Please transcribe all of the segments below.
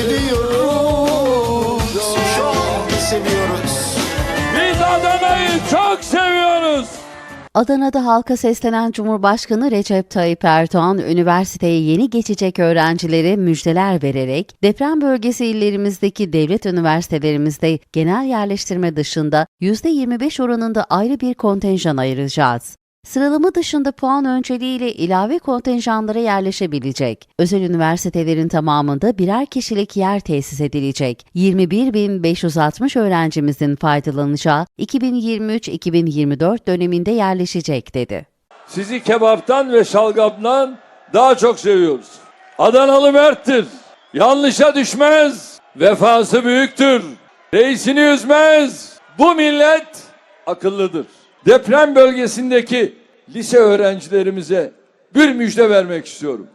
seviyoruz. Çok seviyoruz. Biz Adana'yı çok seviyoruz. Adana'da halka seslenen Cumhurbaşkanı Recep Tayyip Erdoğan, üniversiteye yeni geçecek öğrencilere müjdeler vererek, deprem bölgesi illerimizdeki devlet üniversitelerimizde genel yerleştirme dışında %25 oranında ayrı bir kontenjan ayıracağız. Sıralama dışında puan önceliğiyle ilave kontenjanlara yerleşebilecek. Özel üniversitelerin tamamında birer kişilik yer tesis edilecek. 21.560 öğrencimizin faydalanacağı 2023-2024 döneminde yerleşecek dedi. Sizi kebaptan ve şalgamdan daha çok seviyoruz. Adanalı merttir. Yanlışa düşmez. Vefası büyüktür. Reisini üzmez. Bu millet akıllıdır. Deprem bölgesindeki lise öğrencilerimize bir müjde vermek istiyorum.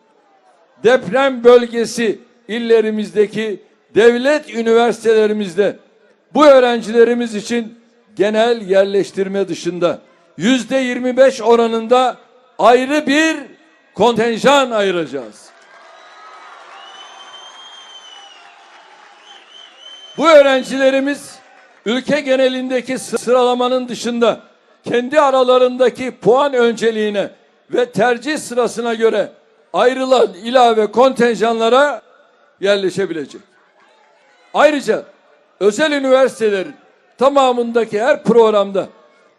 Deprem bölgesi illerimizdeki devlet üniversitelerimizde bu öğrencilerimiz için genel yerleştirme dışında yüzde 25 oranında ayrı bir kontenjan ayıracağız. Bu öğrencilerimiz ülke genelindeki sıralamanın dışında kendi aralarındaki puan önceliğine ve tercih sırasına göre ayrılan ilave kontenjanlara yerleşebilecek. Ayrıca özel üniversitelerin tamamındaki her programda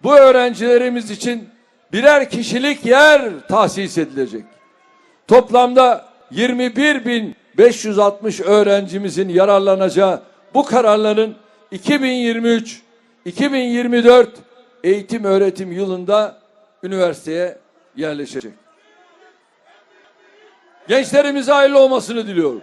bu öğrencilerimiz için birer kişilik yer tahsis edilecek. Toplamda 21.560 öğrencimizin yararlanacağı bu kararların 2023-2024 eğitim öğretim yılında üniversiteye yerleşecek. Gençlerimize hayırlı olmasını diliyorum.